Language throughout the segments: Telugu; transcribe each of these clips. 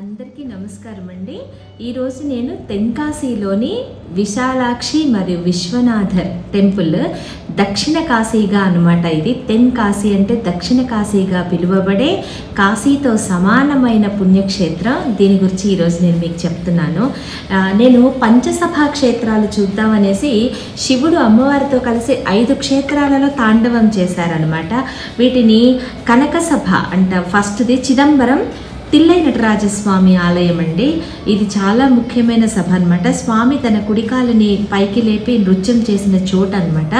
అందరికీ నమస్కారం అండి ఈరోజు నేను తెంకాశీలోని విశాలాక్షి మరియు విశ్వనాథర్ టెంపుల్ దక్షిణ కాశీగా అనమాట ఇది. తెన్కాశీ అంటే దక్షిణ కాశీగా పిలువబడే కాశీతో సమానమైన పుణ్యక్షేత్రం. దీని గురించి ఈరోజు నేను మీకు చెప్తున్నాను. నేను పంచసభా క్షేత్రాలు చూద్దామనేసి శివుడు అమ్మవారితో కలిసి ఐదు క్షేత్రాలలో తాండవం చేశారనమాట వీటిని కనకసభ అంట. ఫస్ట్ది చిదంబరం తిల్లై నటరాజస్వామి ఆలయం అండి ఇది చాలా ముఖ్యమైన సభ అనమాట స్వామి తన కుడికాలని పైకి లేపి నృత్యం చేసిన చోట అనమాట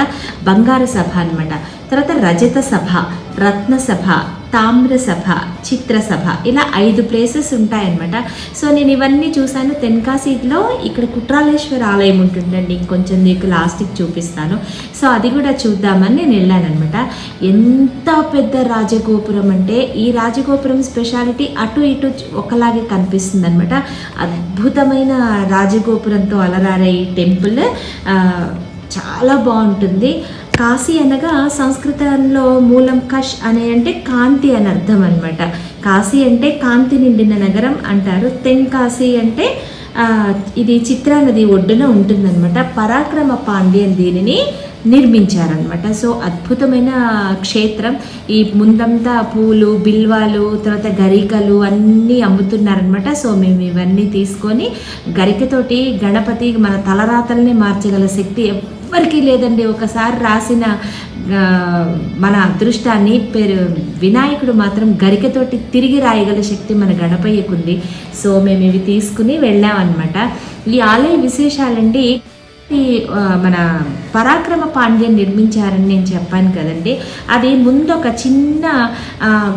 బంగారు సభ అనమాట తర్వాత రజత సభ రత్న సభ తామ్రసభ చిత్రసభ ఇలా ఐదు ప్లేసెస్ ఉంటాయన్నమాట. సో నేను ఇవన్నీ చూశాను. తెన్కాసీలో ఇక్కడ కుట్రాలేశ్వర ఆలయం ఉంటుందండి. ఇంకొంచెం నీకు లాస్ట్కి చూపిస్తాను. సో అది కూడా చూద్దామని నేను వెళ్ళానమాట ఎంత పెద్ద రాజగోపురం అంటే ఈ రాజగోపురం స్పెషాలిటీ అటు ఇటు ఒకలాగే కనిపిస్తుంది అనమాట అద్భుతమైన రాజగోపురంతో అలరారే ఈ టెంపుల్ చాలా బాగుంటుంది. కాశీ అనగా సంస్కృతంలో మూలం కష్ అనే అంటే కాంతి అని అర్థం అనమాట కాశీ అంటే కాంతి నిండిన నగరం అంటారు. తెంకాశీ అంటే ఇది చిత్రా నది ఒడ్డున ఉంటుందన్నమాట. పరాక్రమ పాండ్యన్ దీనిని నిర్మించారనమాట సో అద్భుతమైన క్షేత్రం. ఈ ముందంతా పూలు బిల్వాలు తర్వాత గరికలు అన్నీ అమ్ముతున్నారనమాట సో మేము ఇవన్నీ తీసుకొని గరికతోటి గణపతి మన తలరాతల్ని మార్చగల శక్తి ఎవ్వరికీ లేదండి. ఒకసారి రాసిన మన అదృష్టాన్ని పేరు వినాయకుడు మాత్రం గరికతోటి తిరిగి రాయగల శక్తి మన గణపయ్యకుంది సో మేము ఇవి తీసుకుని వెళ్ళామన్నమాట. ఈ ఆలయ విశేషాలండి ఈ మన పరాక్రమ పాండ్యం నిర్మించారని నేను చెప్పాను కదండి. అది ముందు ఒక చిన్న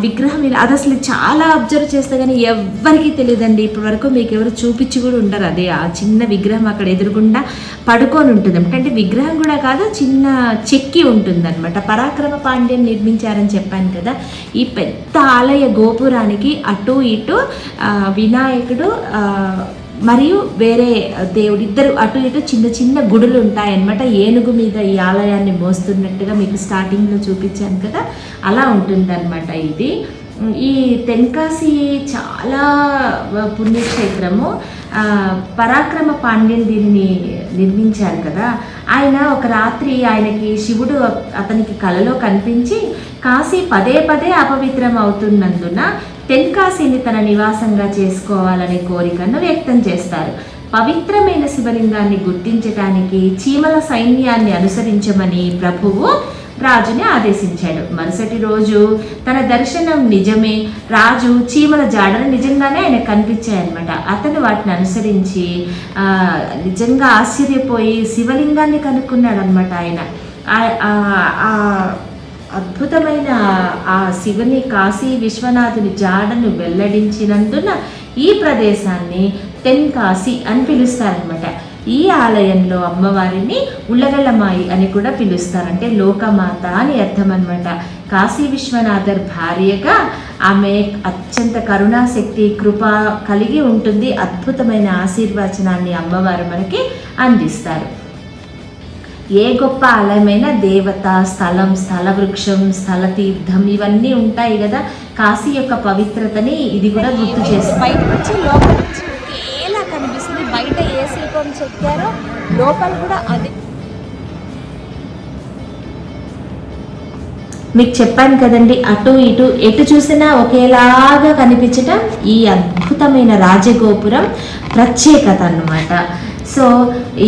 విగ్రహం అది అసలు చాలా అబ్జర్వ్ చేస్తే కానీ ఎవ్వరికీ తెలియదండి. ఇప్పటి వరకు మీకు ఎవరు చూపించి కూడా ఉండరు. అదే ఆ చిన్న విగ్రహం అక్కడ ఎదురుగుండా పడుకొని ఉంటుంది అంటే విగ్రహం కూడా కాదు చిన్న చెక్కి ఉంటుంది అనమాట పరాక్రమ పాండ్యం నిర్మించారని చెప్పాను కదా. ఈ పెద్ద ఆలయ గోపురానికి అటు ఇటు వినాయకుడు మరియు వేరే దేవుడు ఇద్దరు అటు ఇటు చిన్న చిన్న గుడులు ఉంటాయన్నమాట ఏనుగు మీద ఈ ఆలయాన్ని మోస్తున్నట్టుగా మీకు స్టార్టింగ్లో చూపించాను కదా. అలా ఉంటుందన్నమాట ఇది. ఈ తెన్కాసి చాలా పుణ్యక్షేత్రము. పరాక్రమ పాండ్యన్ దీనిని నిర్మించారు కదా. ఆయన ఒక రాత్రి ఆయనకి శివుడు అతనికి కలలో కనిపించి కాశీ పదే పదే అపవిత్రం అవుతున్నందున తెన్కాశీని తన నివాసంగా చేసుకోవాలనే కోరికను వ్యక్తం చేస్తారు. పవిత్రమైన శివలింగాన్ని గుర్తించటానికి చీమల సైన్యాన్ని అనుసరించమని ప్రభువు రాజుని ఆదేశించాడు. మరుసటి రోజు తన దర్శనం నిజమే. రాజు చీమల జాడలు నిజంగానే ఆయన కనిపించాయన్నమాట. అతను వాటిని అనుసరించి నిజంగా ఆశ్చర్యపోయి శివలింగాన్ని కనుక్కున్నాడు అనమాట ఆయన అద్భుతమైన ఆ శివుని కాశీ విశ్వనాథుని జాడను వెల్లడించినందున ఈ ప్రదేశాన్ని తెన్కాశీ అని పిలుస్తారనమాట ఈ ఆలయంలో అమ్మవారిని ఉల్లగల్లమాయి అని కూడా పిలుస్తారు. అంటే లోకమాత అని అర్థం అనమాట కాశీ విశ్వనాథర్ భార్యగా ఆమె అత్యంత కరుణాశక్తి కృప కలిగి ఉంటుంది. అద్భుతమైన ఆశీర్వచనాన్ని అమ్మవారు మనకి అందిస్తారు. ఏ గొప్ప ఆలయమైన దేవత స్థలం స్థల వృక్షం స్థల తీర్థం ఇవన్నీ ఉంటాయి కదా. కాశీ యొక్క పవిత్రతని ఇది కూడా గుర్తు చేస్తుంది. బయట నుంచి లోపల నుంచి ఒకేలా కనిపిస్తుంది. బయట ఏ శిల్పం చెక్కారో లోపల కూడా అదే. మీకు చెప్పాను కదండి అటు ఇటు ఎటు చూసినా ఒకేలాగా కనిపించటం ఈ అద్భుతమైన రాజగోపురం ప్రత్యేకత అన్నమాట. సో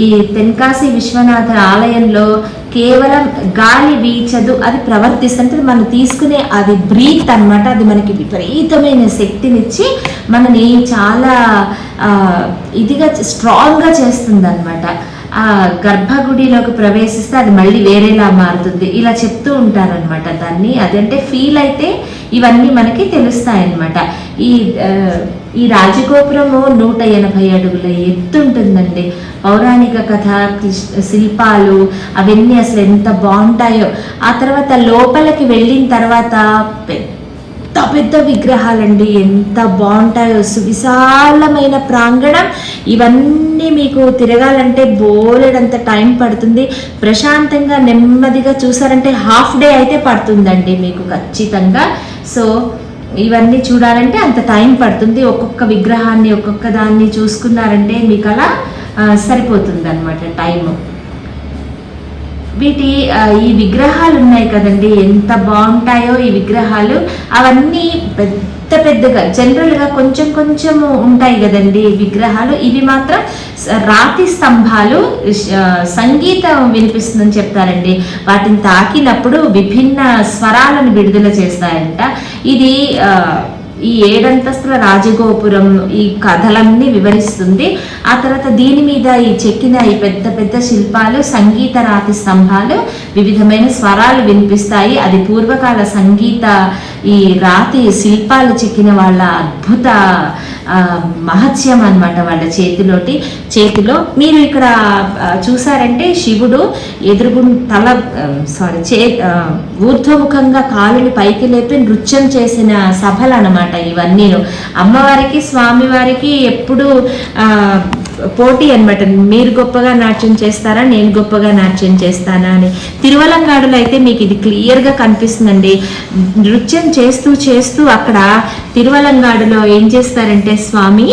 ఈ తెన్కాశీ విశ్వనాథ ఆలయంలో కేవలం గాలి వీచదు అది ప్రవర్తిస్తుంటే మనం తీసుకునే అది బ్రీత్ అన్నమాట. అది మనకి విపరీతమైన శక్తినిచ్చి మనని చాలా ఇదిగా స్ట్రాంగ్గా చేస్తుంది అనమాట ఆ గర్భగుడిలోకి ప్రవేశిస్తే అది మళ్ళీ వేరేలా మారుతుంది. ఇలా చెప్తూ ఉంటారనమాట దాన్ని. అదంటే ఫీల్ అయితే ఇవన్నీ మనకి తెలుస్తాయన్నమాట. ఈ ఈ రాజగోపురము నూట ఎనభై అడుగుల ఎత్తుంటుందండి పౌరాణిక కథ శిల్పాలు అవన్నీ అసలు ఎంత బాగుంటాయో. ఆ తర్వాత లోపలికి వెళ్ళిన తర్వాత పెద్ద పెద్ద విగ్రహాలండి. ఎంత బాగుంటాయో. సువిశాలమైన ప్రాంగణం. ఇవన్నీ మీకు తిరగాలంటే బోలెడంత టైం పడుతుంది. ప్రశాంతంగా నెమ్మదిగా చూసారంటే హాఫ్ డే అయితే పడుతుందండి మీకు ఖచ్చితంగా. సో ఇవన్నీ చూడాలంటే అంత టైం పడుతుంది. ఒక్కొక్క విగ్రహాన్ని ఒక్కొక్క దాన్ని చూసుకున్నారంటే మీకు అలా సరిపోతుంది అనమాట టైము. వీటి ఈ విగ్రహాలు ఉన్నాయి కదండి. ఎంత బాగుంటాయో ఈ విగ్రహాలు. అవన్నీ పెద్ద పెద్దగా జనరల్గా కొంచెం కొంచెం ఉంటాయి కదండి విగ్రహాలు. ఇవి మాత్రం రాతి స్తంభాలు సంగీతం వినిపిస్తుందని చెప్తారండి. వాటిని తాకినప్పుడు విభిన్న స్వరాలను విడుదల చేస్తాయంట. ఇది ఈ ఏడంతస్తుల రాజగోపురం ఈ కథలన్నీ వివరిస్తుంది. ఆ తర్వాత దీని మీద ఈ చెక్కిన ఈ పెద్ద పెద్ద శిల్పాలు సంగీత రాతి స్తంభాలు వివిధమైన స్వరాలు వినిపిస్తాయి. అది పూర్వకాల సంగీత ఈ రాతి శిల్పాలు చెక్కిన వాళ్ళ అద్భుత మహత్యం అనమాట వాళ్ళ చేతిలోటి చేతిలో. మీరు ఇక్కడ చూసారంటే శివుడు ఎదురుగు తల సారీ చే ఊర్ధ్వముఖంగా కాలుని పైకి లేపి నృత్యం చేసిన సభలు అనమాట ఇవన్నీ అమ్మవారికి స్వామివారికి ఎప్పుడు పోటీ అనమాట మీరు గొప్పగా నాట్యం చేస్తారా నేను గొప్పగా నాట్యం చేస్తానా అని. తిరువలంగాడులో అయితే మీకు ఇది క్లియర్గా కనిపిస్తుందండి. నృత్యం చేస్తూ చేస్తూ అక్కడ తిరువలంగాడులో ఏం చేస్తారంటే స్వామి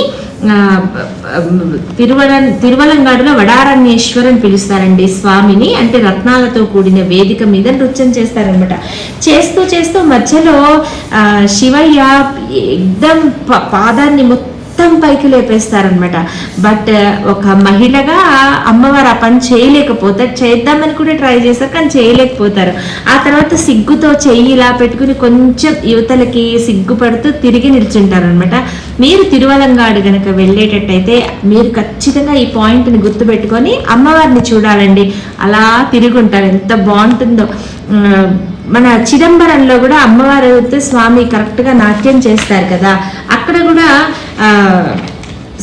తిరువల తిరువలంగాడులో వడారణ్యేశ్వర్ అని పిలుస్తారండి స్వామిని. అంటే రత్నాలతో కూడిన వేదిక మీద నృత్యం చేస్తారనమాట చేస్తూ చేస్తూ మధ్యలో శివయ్య ఎగ్దం పాదాన్ని మొత్తం మొత్తం పైకి లేపేస్తారనమాట బట్ ఒక మహిళగా అమ్మవారు ఆ పని చేయలేకపోతే చేద్దామని కూడా ట్రై చేస్తారు కానీ చేయలేకపోతారు. ఆ తర్వాత సిగ్గుతో చెయ్యి ఇలా పెట్టుకుని కొంచెం యువతలకి సిగ్గుపడుతూ తిరిగి నిల్చుంటారు అనమాట మీరు తిరువలంగాడు గనక వెళ్ళేటట్టయితే మీరు ఖచ్చితంగా ఈ పాయింట్ని గుర్తుపెట్టుకొని అమ్మవారిని చూడాలండి. అలా తిరుగుంటారు. ఎంత బాగుంటుందో. మన చిదంబరంలో కూడా అమ్మవారు స్వామి కరెక్ట్గా నాట్యం చేస్తారు కదా. అక్కడ కూడా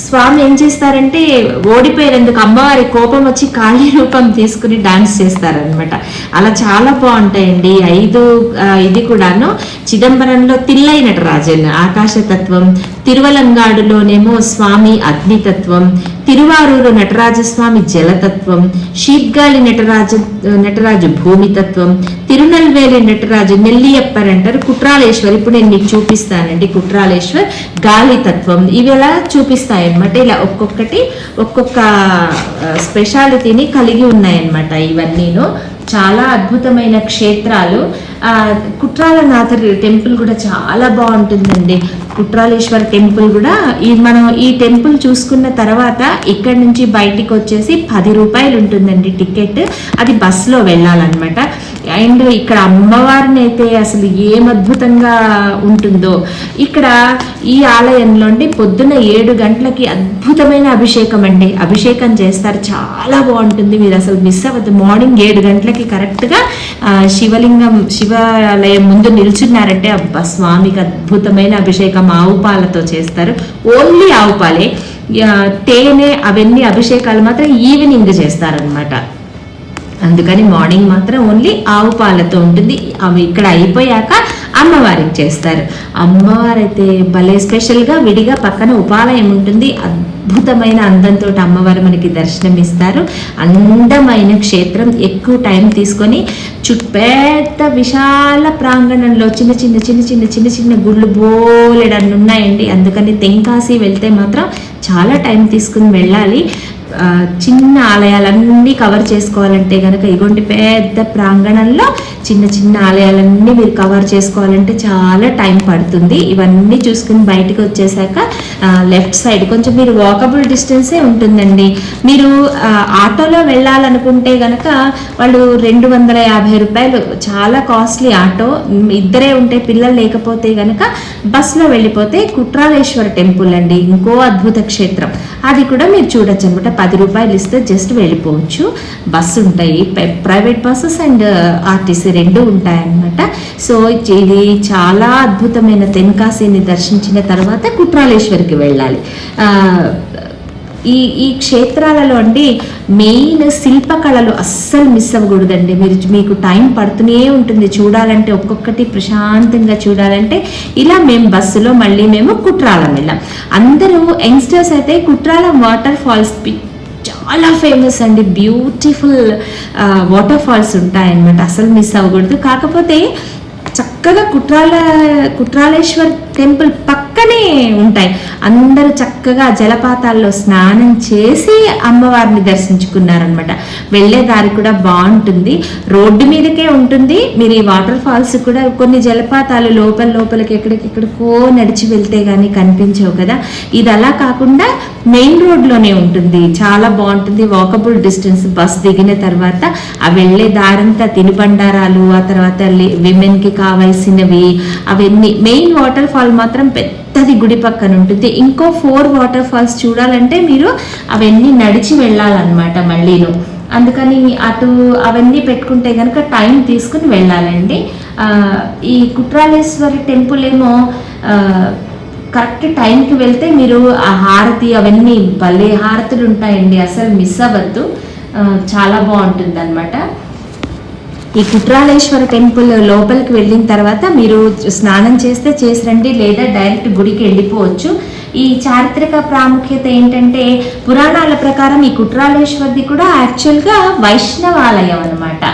స్వామి ఏం చేస్తారంటే ఓడిపోయినందుకు అమ్మవారి కోపం వచ్చి కాళీ రూపం తీసుకుని డాన్స్ చేస్తారనమాట అలా చాలా బాగుంటాయండి. ఐదు ఇది కూడాను చిదంబరంలో తిల్లై నటరాజన్ ఆకాశతత్వం తిరువలంగాడులోనేమో స్వామి అగ్నితత్వం తిరువారూరు నటరాజస్వామి జలతత్వం షీప్గాలి నటరాజ నటరాజు భూమితత్వం తిరునల్వేలి నటరాజు నెల్లియప్పర్ అంటారు కుట్రాలేశ్వర్ ఇప్పుడు నేను మీకు చూపిస్తానండి కుట్రాలేశ్వర్ గాలి తత్వం. ఇవి ఎలా చూపిస్తాయన్నమాట? ఇలా ఒక్కొక్కటి ఒక్కొక్క స్పెషాలిటీని కలిగి ఉన్నాయన్నమాట ఇవన్నీను. చాలా అద్భుతమైన క్షేత్రాలు. కుట్రాలనాథ టెంపుల్ కూడా చాలా బాగుంటుందండి. కుట్రాలేశ్వర టెంపుల్ కూడా ఈ మనం ఈ టెంపుల్ చూసుకున్న తర్వాత ఇక్కడ నుంచి బయటికి వచ్చేసి పది రూపాయలు ఉంటుందండి టికెట్. అది బస్సులో వెళ్ళాలన్నమాట. అండ్ ఇక్కడ అమ్మవారిని అయితే అసలు ఏం అద్భుతంగా ఉంటుందో. ఇక్కడ ఈ ఆలయంలో పొద్దున పొద్దున్న ఏడు గంటలకి అద్భుతమైన అభిషేకం అండి. అభిషేకం చేస్తారు. చాలా బాగుంటుంది. మీరు అసలు మిస్ అవ్వద్దు. మార్నింగ్ ఏడు గంటలకి కరెక్ట్గా శివలింగం శివాలయం ముందు నిల్చున్నారంటే అబ్బా స్వామికి అద్భుతమైన అభిషేకం ఆవు పాలతో చేస్తారు. ఓన్లీ ఆవు పాలే. తేనె అవన్నీ అభిషేకాలు మాత్రం ఈవినింగ్ చేస్తారనమాట అందుకని మార్నింగ్ మాత్రం ఓన్లీ ఆవు పాలతో ఉంటుంది. అవి ఇక్కడ అయిపోయాక అమ్మవారికి చేస్తారు. అమ్మవారైతే భలే స్పెషల్గా విడిగా పక్కన ఉపాలయం ఉంటుంది. అద్భుతమైన అందంతో అమ్మవారు మనకి దర్శనం ఇస్తారు అందమైన క్షేత్రం ఎక్కువ టైం తీసుకొని చుట్టూ పెద్ద విశాల ప్రాంగణంలో చిన్న చిన్న చిన్న చిన్న చిన్న చిన్న గుళ్ళు బోలెడన్ని ఉన్నాయండి అందుకని తెంకాసి వెళ్తే మాత్రం చాలా టైం తీసుకుని వెళ్ళాలి. చిన్న ఆలయాలన్నీ కవర్ చేసుకోవాలంటే కనుక ఇగోండి పెద్ద ప్రాంగణంలో చిన్న చిన్న ఆలయాలన్నీ మీరు కవర్ చేసుకోవాలంటే చాలా టైం పడుతుంది. ఇవన్నీ చూసుకుని బయటకు వచ్చేసాక లెఫ్ట్ సైడ్ కొంచెం మీరు వాకబుల్ డిస్టెన్సే ఉంటుందండి. మీరు ఆటోలో వెళ్ళాలనుకుంటే గనక వాళ్ళు రెండు వందల యాభై రూపాయలు చాలా కాస్ట్లీ ఆటో. ఇద్దరే ఉంటే పిల్లలు లేకపోతే కనుక బస్సులో వెళ్ళిపోతే కుట్రాలేశ్వర టెంపుల్ అండి. ఇంకో అద్భుత క్షేత్రం. అది కూడా మీరు చూడొచ్చు అనమాట పది రూపాయలు ఇస్తే జస్ట్ వెళ్ళిపోవచ్చు. బస్సు ఉంటాయి ప్రైవేట్ బస్సెస్ అండ్ ఆర్టీసీ రెండు ఉంటాయన్నమాట. సో ఇది చాలా అద్భుతమైన తెన్కాశీని దర్శించిన తర్వాత కుట్రాలేశ్వరికి వెళ్ళాలి. ఈ ఈ క్షేత్రాలలో అండి మెయిన్ శిల్పకళలు అస్సలు మిస్ అవ్వకూడదండి. మీరు మీకు టైం పడుతూనే ఉంటుంది. చూడాలంటే ఒక్కొక్కటి ప్రశాంతంగా చూడాలంటే ఇలా మేము బస్సులో మళ్ళీ మేము కుట్రాలం వెళ్ళాం. అందరూ యంగ్స్టర్స్ అయితే కుట్రాలం వాటర్ ఫాల్స్ చాలా ఫేమస్ అండి. బ్యూటిఫుల్ వాటర్ ఫాల్స్ ఉంటాయన్నమాట. అసలు మిస్ అవ్వకూడదు. కాకపోతే చక్క చక్కగా కుట్రాల కుట్రాలేశ్వర్ టెంపుల్ పక్కనే ఉంటాయి. అందరూ చక్కగా జలపాతాల్లో స్నానం చేసి అమ్మవారిని దర్శించుకున్నారనమాట వెళ్ళే దారి కూడా బాగుంటుంది. రోడ్డు మీదకే ఉంటుంది. మీరు ఈ వాటర్ ఫాల్స్ కూడా కొన్ని జలపాతాలు లోపల లోపలికి ఎక్కడికెక్కడికో నడిచి వెళ్తే కానీ కనిపించవు కదా. ఇది అలా కాకుండా మెయిన్ రోడ్లోనే ఉంటుంది. చాలా బాగుంటుంది. వాకబుల్ డిస్టెన్స్ బస్ దిగిన తర్వాత ఆ వెళ్ళే దారంతా తినుబండారాలు ఆ తర్వాత విమెన్కి కావాల్సినవి అవన్నీ మెయిన్ వాటర్ ఫాల్ మాత్రం పెద్దది గుడి పక్కన ఉంటుంది. ఇంకో ఫోర్ వాటర్ ఫాల్స్ చూడాలంటే మీరు అవన్నీ నడిచి వెళ్ళాలన్నమాట మళ్ళీను. అందుకని అటు అవన్నీ పెట్టుకుంటే కనుక టైం తీసుకుని వెళ్ళాలండి. ఈ కుట్రాలేశ్వరి టెంపుల్ ఏమో కరెక్ట్ టైంకి వెళ్తే మీరు ఆ హారతి అవన్నీ భలే హారతులు ఉంటాయండి. అసలు మిస్ అవ్వద్దు. చాలా బాగుంటుంది అనమాట ఈ కుట్రాలేశ్వర టెంపుల్ లోపలికి వెళ్ళిన తర్వాత మీరు స్నానం చేస్తే చేసి రండి లేదా డైరెక్ట్ గుడికి వెళ్ళిపోవచ్చు. ఈ చారిత్రక ప్రాముఖ్యత ఏంటంటే పురాణాల ప్రకారం ఈ కుట్రాలేశ్వరిది కూడా యాక్చువల్గా వైష్ణవాలయం అనమాట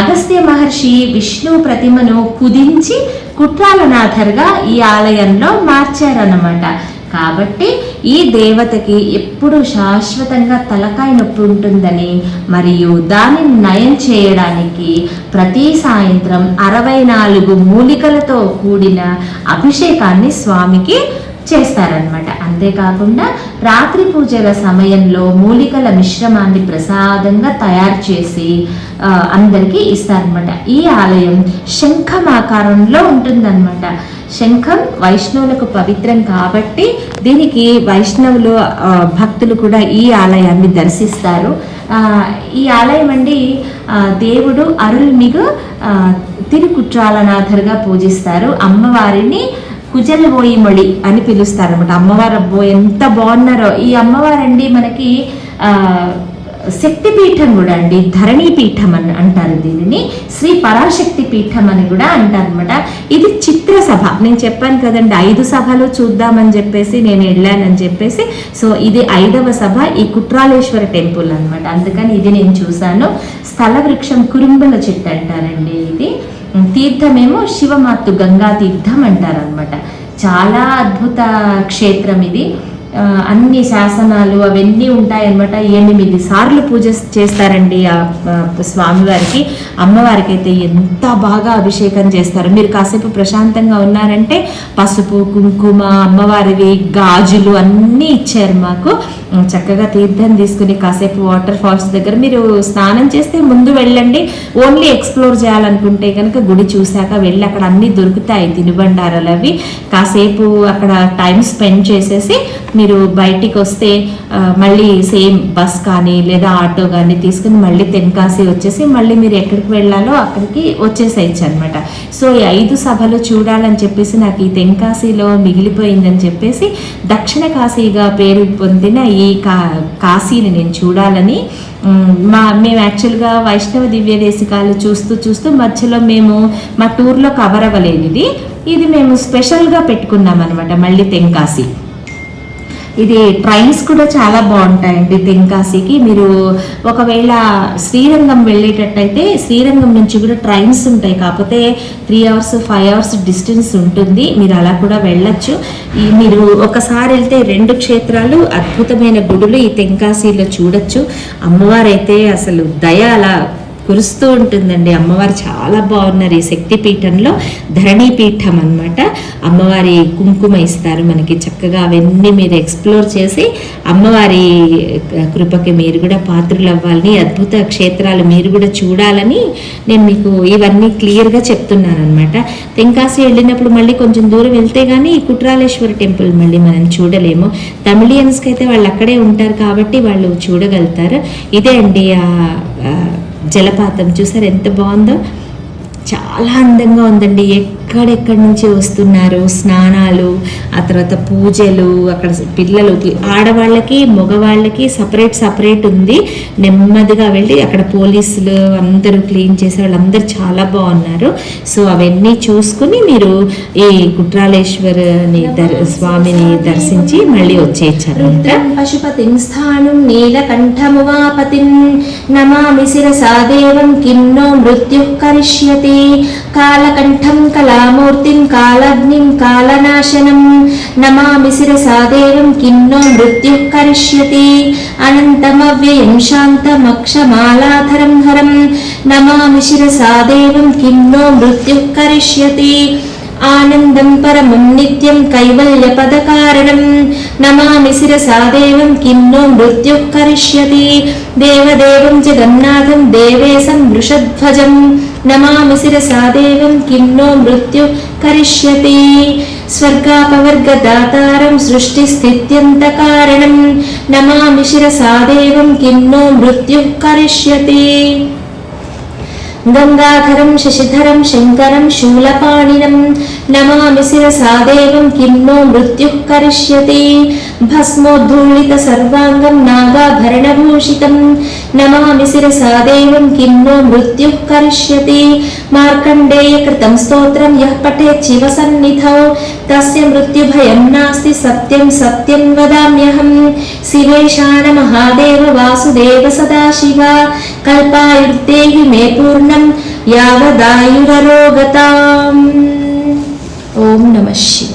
అగస్త్య మహర్షి విష్ణు ప్రతిమను కుదించి కుట్రాలనాథర్గా ఈ ఆలయంలో మార్చారన్నమాట. కాబట్టి ఈ దేవతకి ఎప్పుడు శాశ్వతంగా తలకాయ నొప్పి ఉంటుందని మరియు దానిని నయం చేయడానికి ప్రతి సాయంత్రం అరవై నాలుగు మూలికలతో కూడిన అభిషేకాన్ని స్వామికి చేస్తారనమాట అంతేకాకుండా రాత్రి పూజల సమయంలో మూలికల మిశ్రమాన్ని ప్రసాదంగా తయారు చేసి అందరికీ ఇస్తారనమాట ఈ ఆలయం శంఖమాకారంలో ఉంటుందన్నమాట. శంఖం వైష్ణవులకు పవిత్రం కాబట్టి దీనికి వైష్ణవులు భక్తులు కూడా ఈ ఆలయాన్ని దర్శిస్తారు. ఈ ఆలయం అండి దేవుడు అరుల్మిగు తిరుకుట్రాలనాథరుగా పూజిస్తారు. అమ్మవారిని కుజలబోయిమొళి అని పిలుస్తారు అనమాట అమ్మవారు అబ్బో ఎంత బాగున్నారో. ఈ అమ్మవారండి మనకి శక్తిపీఠం కూడా అండి ధరణి పీఠం అని అంటారు దీనిని. శ్రీ పరాశక్తి పీఠం అని కూడా అంటారు అనమాట ఇది చిత్రసభ. నేను చెప్పాను కదండి ఐదు సభలు చూద్దామని చెప్పేసి నేను వెళ్ళానని చెప్పేసి. సో ఇది ఐదవ సభ ఈ కుట్రాలేశ్వర టెంపుల్ అనమాట అందుకని ఇది నేను చూశాను. స్థల వృక్షం కురుంబల చెట్టు అంటారండి ఇది. తీర్థమేమో శివమాతు గంగా తీర్థం అంటారనమాట చాలా అద్భుత క్షేత్రం ఇది. అన్ని శాసనాలు అవన్నీ ఉంటాయన్నమాట. ఎనిమిది సార్లు పూజ చేస్తారండి ఆ స్వామివారికి. అమ్మవారికి అయితే ఎంత బాగా అభిషేకం చేస్తారు. మీరు కాసేపు ప్రశాంతంగా ఉన్నారంటే పసుపు కుంకుమ అమ్మవారివి గాజులు అన్నీ ఇచ్చారు మాకు. చక్కగా తీర్థం తీసుకుని కాసేపు వాటర్ ఫాల్స్ దగ్గర మీరు స్నానం చేస్తే ముందు వెళ్ళండి. ఓన్లీ ఎక్స్ప్లోర్ చేయాలనుకుంటే కనుక గుడి చూశాక వెళ్ళి అక్కడ అన్నీ దొరుకుతాయి. తినుబండారాలు అవి కాసేపు అక్కడ టైం స్పెండ్ చేసేసి మీరు బయటికి వస్తే మళ్ళీ సేమ్ బస్ కానీ లేదా ఆటో కానీ తీసుకుని మళ్ళీ తెన్కాసి వచ్చేసి మళ్ళీ మీరు ఎక్కడికి వెళ్ళాలో అక్కడికి వచ్చేసేయచ్చు అనమాట సో ఈ ఐదు సభలు చూడాలని చెప్పేసి నాకు ఈ తెన్కాశీలో మిగిలిపోయిందని చెప్పేసి దక్షిణ కాశీగా పేరు పొందిన ఈ కా కాశీని నేను చూడాలని మా మేము యాక్చువల్గా వైష్ణవ దివ్య దేశికాలు చూస్తూ చూస్తూ మధ్యలో మేము మా టూర్లో కవర్ అవ్వలేదు ఇది ఇది మేము స్పెషల్గా పెట్టుకున్నాం అనమాట మళ్ళీ తెంకాశీ ఇది ట్రైన్స్ కూడా చాలా బాగుంటాయండి తెంకాశీకి మీరు ఒకవేళ శ్రీరంగం వెళ్ళేటట్టయితే శ్రీరంగం నుంచి కూడా ట్రైన్స్ ఉంటాయి. కాకపోతే three hours five hours distance ఉంటుంది. మీరు అలా కూడా వెళ్ళొచ్చు. ఈ మీరు ఒకసారి వెళ్తే రెండు క్షేత్రాలు అద్భుతమైన గుడులు ఈ తెంకాశీలో చూడొచ్చు. అమ్మవారైతే అసలు దయ అలా కురుస్తూ ఉంటుందండి. అమ్మవారు చాలా బాగున్నారు ఈ శక్తి పీఠంలో. అనమాట పీఠం అమ్మవారి కుంకుమ ఇస్తారు మనకి చక్కగా అవన్నీ మీరు ఎక్స్ప్లోర్ చేసి అమ్మవారి కృపకి మీరు కూడా పాత్రలు అవ్వాలని అద్భుత క్షేత్రాలు మీరు కూడా చూడాలని నేను మీకు ఇవన్నీ క్లియర్గా చెప్తున్నాను అనమాట తెంకాసి వెళ్ళినప్పుడు మళ్ళీ కొంచెం దూరం వెళ్తే కానీ ఈ కుట్రాలేశ్వర టెంపుల్ మళ్ళీ మనం చూడలేము. తమిళియన్స్కి అయితే వాళ్ళు అక్కడే ఉంటారు కాబట్టి వాళ్ళు చూడగలుగుతారు. ఇదే అండి ఆ, జలపాతం చూసారు ఎంత బాగుందో. చాలా అందంగా ఉందండి. ఎక్కడెక్కడి నుంచి వస్తున్నారు? స్నానాలు ఆ తర్వాత పూజలు అక్కడ పిల్లలు ఆడవాళ్ళకి మగవాళ్ళకి సపరేట్ సపరేట్ ఉంది. నెమ్మదిగా వెళ్ళి అక్కడ పోలీసులు అందరూ క్లీన్ చేసే వాళ్ళందరూ చాలా బాగున్నారు. సో అవన్నీ చూసుకుని మీరు ఈ కుట్రాలేశ్వరని దర్ స్వామిని దర్శించి మళ్ళీ వచ్చేయచ్చు పశుపతి పశుపతిం స్థానం నీలకంఠమువాపతిం. నమామి శిరసా దేవం కిం నో కరిష్యతి. కాలకంఠం కళామూర్తిం కాలగ్నిం కాలనాశనం నమామి శిరసా దేవం కిన్నో మృత్యు కరిష్యతి అనంతమవ్యయం శాంతమక్షమాలాధరం హరం నమామి శిరసా దేవం కిన్నో మృత్యు కరిష్యతి ఆనందం పరమం నిత్యం కైవల్యపదకారణం. నమామి శిరసా దేవం కిన్నో మృత్యు కరిష్యతి. దేవదేవం జగన్నాథం దేవేశం వృషధ్వజం. నమామి శిరసా దేవం కిన్నో మృత్యు కరిష్యతి. స్వర్గాపవర్గదాతారం సృష్టిస్థిత్యంతకారణం. నమామి శిరసా దేవం కిన్నో మృత్యు కరిష్యతి. గంగాధరం శశిధరం శంకరం శూలపాణినం. నమామి శిరసా దేవం కిన్నో మృత్యుః కరిష్యతి. భస్మోద్ధూళిత సర్వాంగం నాగాభరణభూషితం నమామి శిరసా దేవం కిం నో మృత్యు కరిష్యతి మార్కండేయ కృతం స్తోత్రం యః పఠేత్ శివ సన్నిధౌ తస్య మృత్యుభయం నాస్తి సత్యం సత్యం వదామ్యహం శివేశాన మహాదేవ వాసుదేవ సదాశివ కల్పాయుర్దేహి మే పూర్ణం యావదాయురరోగతాం ఓం నమ శివ